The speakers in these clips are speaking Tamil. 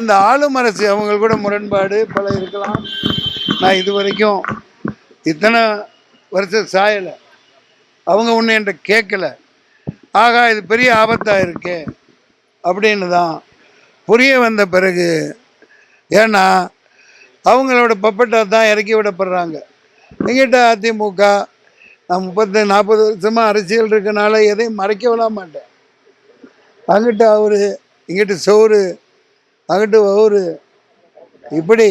இந்த ஆளும் அரசு அவங்க கூட முரண்பாடு பல இருக்கலாம். நான் இது வரைக்கும் இத்தனை வருஷம் சாயலை. அவங்க ஒன்று என்கிட்ட கேட்கல. ஆகா இது பெரிய ஆபத்தாக இருக்கே அப்படின்னு தான் புரிய வந்த பிறகு ஏன்னா அவங்களோட பப்பட்டை தான் இறக்கி விடப்படுறாங்க. எங்கிட்ட அதிமுக நான் முப்பத்து நாற்பது வருஷமாக அரசியல் இருக்கனால எதையும் மறைக்க விட மாட்டேன். அங்கிட்ட அவர் இங்கிட்ட சோறு அங்கிட்டு ஒவ்வொரு இப்படி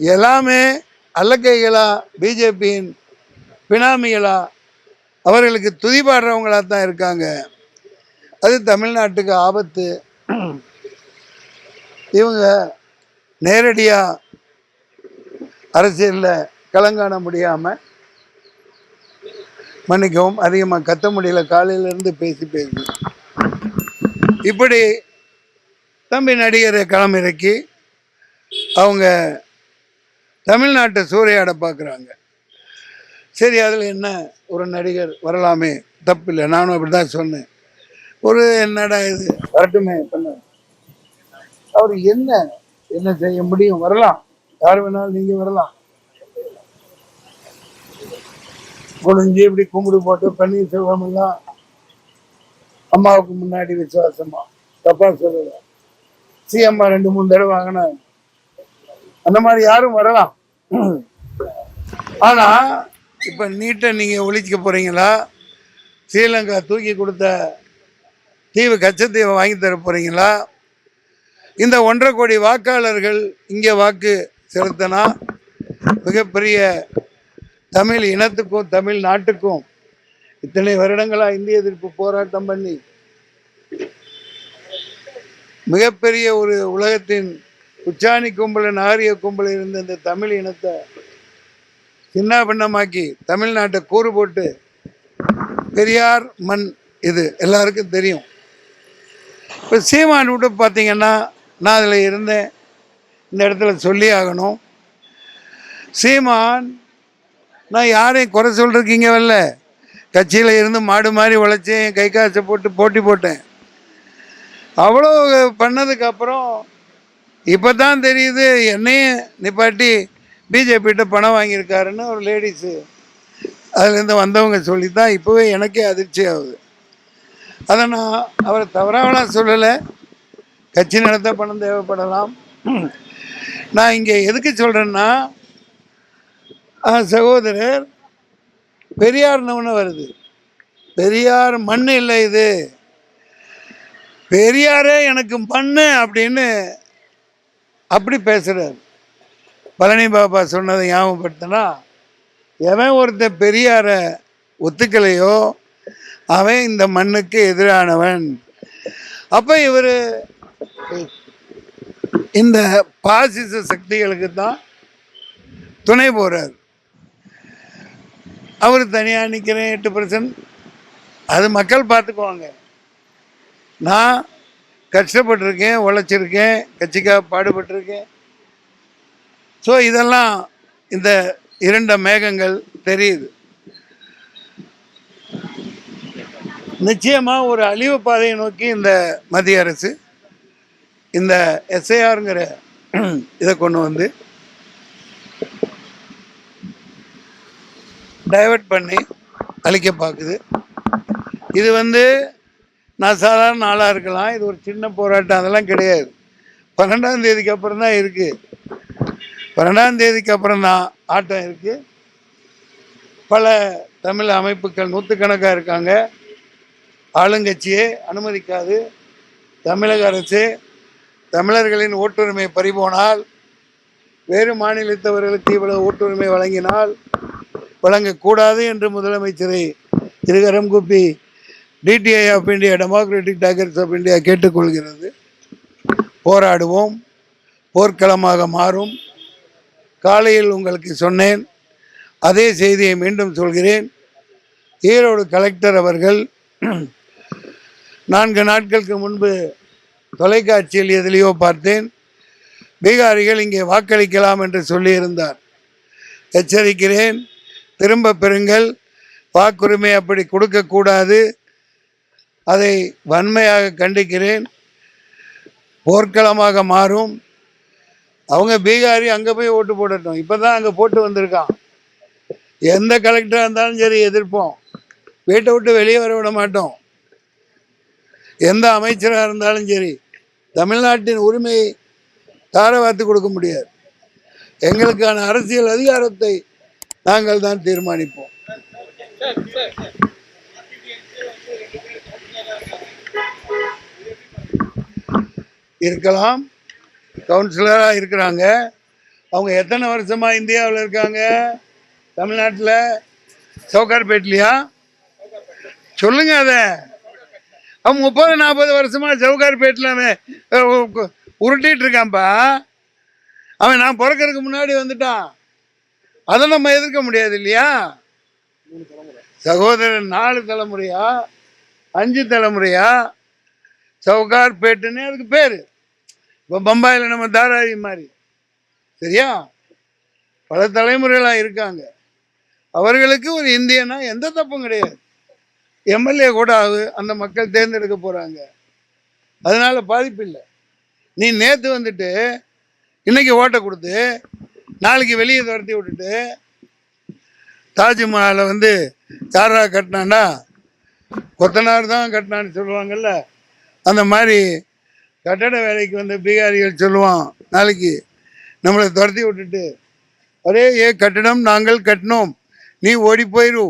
எல்லாமே அல்லக்கைகளா பிஜேபியின் பினாமிகளா அவர்களுக்கு துதிபாடுறவங்களா தான் இருக்காங்க. அது தமிழ்நாட்டுக்கு ஆபத்து. இவங்க நேரடியாக அரசியலில் கலங்காண முடியாமல் மன்னிக்கவும் அதிகமாக கத்த முடியல காலையிலேருந்து பேசி பேசி. இப்படி தம்பி நடிகரை களமிறக்கி அவங்க தமிழ்நாட்டை சூறையாட பார்க்குறாங்க. சரி அதில் என்ன ஒரு நடிகர் வரலாமே? தப்பில்லை. நானும் அப்படி தான் சொன்னேன். ஒரு என்னடா இது? வரட்டுமே பண்ண. அவர் என்ன என்ன செய்ய முடியும்? வரலாம். யார் வேணாலும் நீங்கள் வரலாம். குனிஞ்சு இப்படி கும்பிடு போட்டு பன்னீர் செல்வம் எல்லாம் அம்மாவுக்கு முன்னாடி விசுவாசமா? தப்பா சொல்லலாம் சிஎம்மா ரெண்டு மூணு தடவை வாங்கின. அந்த மாதிரி யாரும் வரலாம். ஆனா இப்ப நீட்டை நீங்க ஒழிக்க போறீங்களா? ஸ்ரீலங்கா தூக்கி கொடுத்த தீவு கச்சத்தீவை வாங்கி தர போறீங்களா? இந்த ஒன்றரை கோடி வாக்காளர்கள் இங்கே வாக்கு செலுத்தினா மிகப்பெரிய தமிழ் இனத்துக்கும் தமிழ் நாட்டுக்கும் இத்தனை வருடங்களாக இந்திய எதிர்ப்பு போராட்டம் பண்ணி மிகப்பெரிய ஒரு உலகத்தின் உச்சாணி கும்பல நாரிய கும்பல இருந்த இந்த தமிழ் இனத்தை சின்ன பின்னமாக்கி தமிழ்நாட்டை கூறு போட்டு பெரியார் மண் இது எல்லாருக்கும் தெரியும். இப்போ சீமான் விட்டு பார்த்தீங்கன்னா நான் அதில் இருந்தேன். இந்த இடத்துல சொல்லி ஆகணும். சீமான் நான் யாரையும் குறை சொல்றதுக்கு வரல. கட்சியில் இருந்து மாடு மாதிரி உழைச்சேன் கை காசை போட்டு போட்டி போட்டேன். அவ்வளோ பண்ணதுக்கப்புறம் இப்போ தான் தெரியுது என்னையும் நிப்பாட்டி பிஜேபிகிட்ட பணம் வாங்கியிருக்காருன்னு ஒரு லேடிஸு அதுலேருந்து வந்தவங்க சொல்லி தான் இப்போவே எனக்கே அதிர்ச்சி ஆகுது. அதை நான் அவரை தவறாவலாம் சொல்லலை. கட்சி நடத்த பணம் தேவைப்படலாம். நான் இங்கே எதுக்கு சொல்கிறேன்னா சகோதரர் பெரியார் நவன வருது. பெரியார் மண் இல்லை இது. பெரியாரே எனக்கு பண்ணு அப்படின்னு அப்படி பேசுகிறார் பழனி பாபா சொன்னதை ஞாபகப்படுத்தினா எவன் ஒருத்தன் பெரியாரை ஒத்துக்கலையோ அவன் இந்த மண்ணுக்கு எதிரானவன். அப்போ இவர் இந்த பாசிச சக்திகளுக்கு தான் துணை போகிறார் அவர் தனியாக நிற்கிறேன் எட்டு பர்சன்ட் அது மக்கள் பார்த்துக்குவாங்க. நான் கஷ்டப்பட்டிருக்கேன் உழைச்சிருக்கேன் கட்சிக்காக பாடுபட்டிருக்கேன். ஸோ இதெல்லாம் இந்த இரண்ட மேகங்கள் தெரியுது. நிச்சயமாக ஒரு அழிவு பாதையை நோக்கி இந்த மத்திய அரசு இந்த எஸ்ஐஆருங்கிற இதை கொண்டு வந்து டைவர்ட் பண்ணி அழிக்க பார்க்குது. இது வந்து நான் சாதாரண நாளாக இருக்கலாம். இது ஒரு சின்ன போராட்டம். அதெல்லாம் கிடையாது. பன்னெண்டாம் தேதிக்கு அப்புறம் தான் இருக்குது பன்னெண்டாம் தேதிக்கு அப்புறம் தான் ஆட்டம் இருக்குது பல தமிழ் அமைப்புகள் நூற்றுக்கணக்காக இருக்காங்க. ஆளுங்கட்சியே அனுமதிக்காது. தமிழக அரசு தமிழர்களின் ஓட்டுரிமை பறிபோனால் வேறு மாநிலத்தவர்களுக்கு இவ்வளவு ஓட்டுரிமை வழங்கினால் வழங்கக்கூடாது என்று முதலமைச்சரை இருகரம் கூப்பி DTI of India democratic tigers of India கேட்டுக்கொள்கிறது. போராடுவோம். போர்க்களமாக மாறும். காலையில் உங்களுக்கு சொன்னேன். அதே செய்தியை மீண்டும் சொல்கிறேன். ஈரோடு கலெக்டர் அவர்கள் நான்கு நாட்களுக்கு முன்பு தொலைக்காட்சியில் எதிலையோ பார்த்தேன். பீகாரிகள் இங்கே வாக்களிக்கலாம் என்று சொல்லியிருந்தார். எச்சரிக்கிறேன். திரும்ப பெறுங்கள். வாக்குரிமை அப்படி கொடுக்கக்கூடாது. அதை வன்மையாக கண்டிக்கிறேன். போர்க்களமாக மாறும். அவங்க பீகாரி அங்கே போய் ஓட்டு போடட்டும். இப்போ தான் அங்கே போட்டு வந்திருக்கான். எந்த கலெக்டராக இருந்தாலும் சரி எதிர்ப்போம். வீட்டை விட்டு வெளியே வர விட மாட்டோம். எந்த அமைச்சராக இருந்தாலும் சரி தமிழ்நாட்டின் உரிமையை தாரவாத்து கொடுக்க முடியாது. எங்களுக்கான அரசியல் அதிகாரத்தை நாங்கள் தான் தீர்மானிப்போம் இருக்கலாம். கவுன்சிலராக இருக்கிறாங்க. அவங்க எத்தனை வருஷமாக இந்தியாவில் இருக்காங்க? தமிழ்நாட்டில்? சவுகார்பேட்லையா? சொல்லுங்க அதை. அவன் முப்பது நாற்பது வருஷமா சவுகார்பேட்டில் அவன் உருட்டிகிட்டு இருக்கான்ப்பா. அவன் நான் பிறக்கறதுக்கு முன்னாடி வந்துட்டான். அதை நம்ம எதிர்க்க முடியாது இல்லையா? சகோதரன் நாலு தலைமுறையா? அஞ்சு தலைமுறையா? சவுகார்பேட்டுன்னு அதுக்கு பேர். இப்போ பம்பாயில் நம்ம தாராவி மாதிரி. சரியா? பல தலைமுறைகளாக இருக்காங்க. அவர்களுக்கு ஒரு இந்தியனா எந்த தப்பும் கிடையாது. எம்எல்ஏ கூட ஆகு அந்த மக்கள் தேர்ந்தெடுக்க போகிறாங்க அதனால பாதிப்பு இல்லை. நீ நேற்று வந்துட்டு இன்னைக்கு ஓட்டை கொடுத்து நாளைக்கு வெளியே துரத்தி விட்டுட்டு தாஜ்மஹாலை வந்து யாரா கட்டினான்னா கொத்தனார் தான் கட்டினான்னு சொல்லுவாங்கல்ல அந்த மாதிரி கட்டட வேலைக்கு வந்த பீகாரிகள் சொல்லுவான் நாளைக்கு நம்மளை துரத்தி விட்டுட்டு. ஒரே ஏ கட்டடம் நாங்கள் கட்டினோம். நீ ஓடி போயிரு.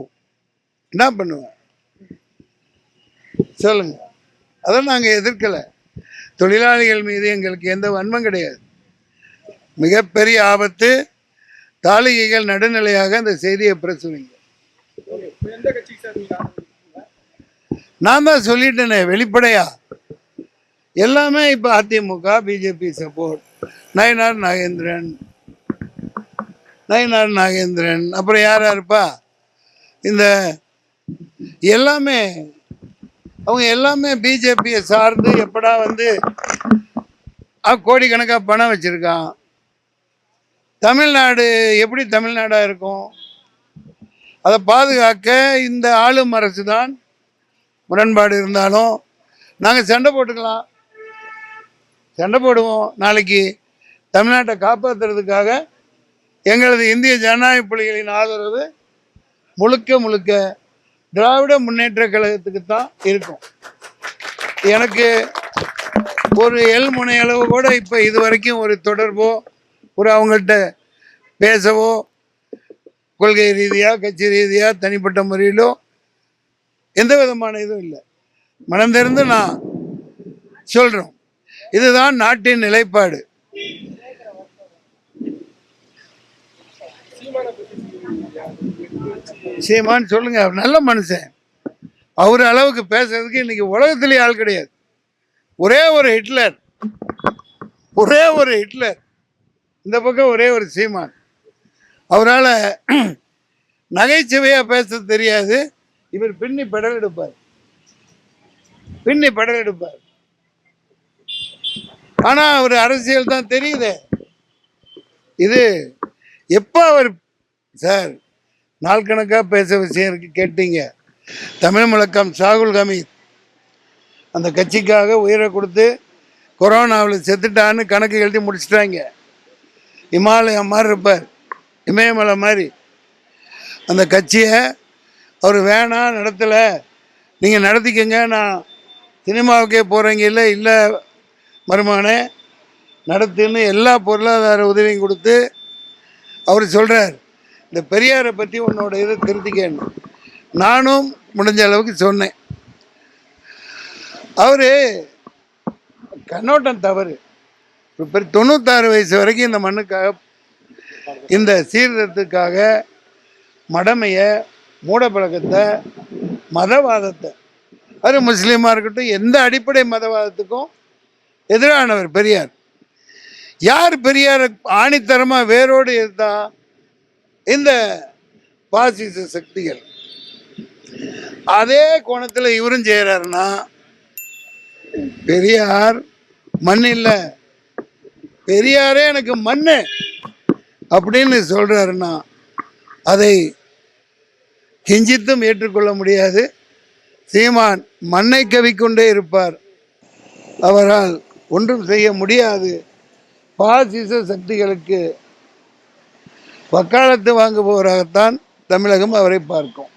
என்ன பண்ணுவ சொல்லுங்க. அதை நாங்கள் எதிர்க்கலை. தொழிலாளிகள் மீது எங்களுக்கு எந்த வன்மம் கிடையாது. மிகப்பெரிய ஆபத்து தாலிகைகள் நடுநிலையாக அந்த செய்தியை கொடுப்பீங்க? நான் தான் சொல்லிட்டேனே வெளிப்படையா? எல்லாமே இப்போ அதிமுக பிஜேபி சப்போர்ட் நயனார் நாகேந்திரன். நயனார் நாகேந்திரன். அப்புறம் யாரா இருப்பா இந்த எல்லாமே அவங்க எல்லாமே பிஜேபியை சார்ந்து எப்படா வந்து கோடிக்கணக்காக பணம் வச்சுருக்கான். தமிழ்நாடு எப்படி தமிழ்நாடாக இருக்கும்? அதை பாதுகாக்க இந்த ஆளும் அரசு தான் முரண்பாடு இருந்தாலும் நாங்கள் சண்டை போட்டுக்கலாம். சண்டை போடுவோம். நாளைக்கு தமிழ்நாட்டை காப்பாற்றுறதுக்காக எங்களது இந்திய ஜனநாயக புலிகளின் ஆதரவு முழுக்க முழுக்க திராவிட முன்னேற்ற கழகத்துக்கு தான் இருக்கும். எனக்கு ஒரு எல் முனையளவு கூட இப்போ இது வரைக்கும் ஒரு தொடர்போ ஒரு அவங்கள்ட்ட பேசவோ கொள்கை ரீதியாக கட்சி ரீதியாக தனிப்பட்ட முறையிலோ எந்த விதமான இதுவும் இல்லை. மனம் தெரிந்து நான் சொல்கிறோம் இதுதான் நாட்டின் நிலைப்பாடு. சீமான் சொல்லுங்க நல்ல மனுஷன். அவர் அளவுக்கு பேசுறதுக்கு இன்னைக்கு உலகத்திலேயே ஆள் கிடையாது. ஒரே ஒரு ஹிட்லர் ஒரே ஒரு ஹிட்லர். இந்த பக்கம் ஒரே ஒரு சீமான். அவரால் நகைச்சுவையாக பேச தெரியாது. இவர் பின்னி படல் எடுப்பார். பின்னி படல் எடுப்பார். ஆனால் அவர் அரசியல் தான் தெரியுதே. இது எப்போ அவர் சார் நாள் கணக்காக பேச விஷயம் இருக்கு கேட்டீங்க. தமிழ் முழக்கம் சாகுல் ஹமீத். அந்த கட்சிக்காக உயிரை கொடுத்து கொரோனாவில் செத்துட்டான்னு கணக்கு எழுதி முடிச்சிட்டாங்க. இமாலயம் மாதிரி இருப்பார் இமயமலை மாதிரி. அந்த கட்சியை அவர் வேணாம் நடத்தலை. நீங்கள் நடத்திக்கங்க நான் சினிமாவுக்கே போகிறீங்க இல்லை இல்லை மருமானே நடத்துன்னு எல்லா பொருளாதார உதவியும் கொடுத்து அவர் சொல்கிறார் இந்த பெரியாரை பற்றி உன்னோட இதை திருத்திக்கணும் நானும் முடிஞ்ச அளவுக்கு சொன்னேன். அவர் கண்ணோட்டம் தவறு. இப்போ தொண்ணூத்தாறு வயசு வரைக்கும் இந்த மண்ணுக்காக இந்த சீர்திருத்தத்துக்காக மடமையை மூடப்பழக்கத்தை மதவாதத்தை அது முஸ்லீமாக இருக்கட்டும் எந்த அடிப்படை மதவாதத்துக்கும் எதிரானவர் பெரியார். யார் பெரியார் ஆணித்தரமாக வேரோடு இருந்தா இந்த பாசிச சக்திகள். அதே கோணத்தில் இவரும் செய்கிறாருன்னா பெரியார் மண் இல்லை. பெரியாரே எனக்கு மண்ணு அப்படின்னு சொல்கிறாருன்னா அதை கிஞ்சித்தும் ஏற்றுக்கொள்ள முடியாது. சீமான் மண்ணை கவிக்கொண்டே இருப்பார். அவரால் ஒன்றும் செய்ய முடியாது. பாசிச சக்திகளுக்கு வக்காலத்து வாங்குபவராகத்தான் தமிழகம் அவரை பார்க்கும்.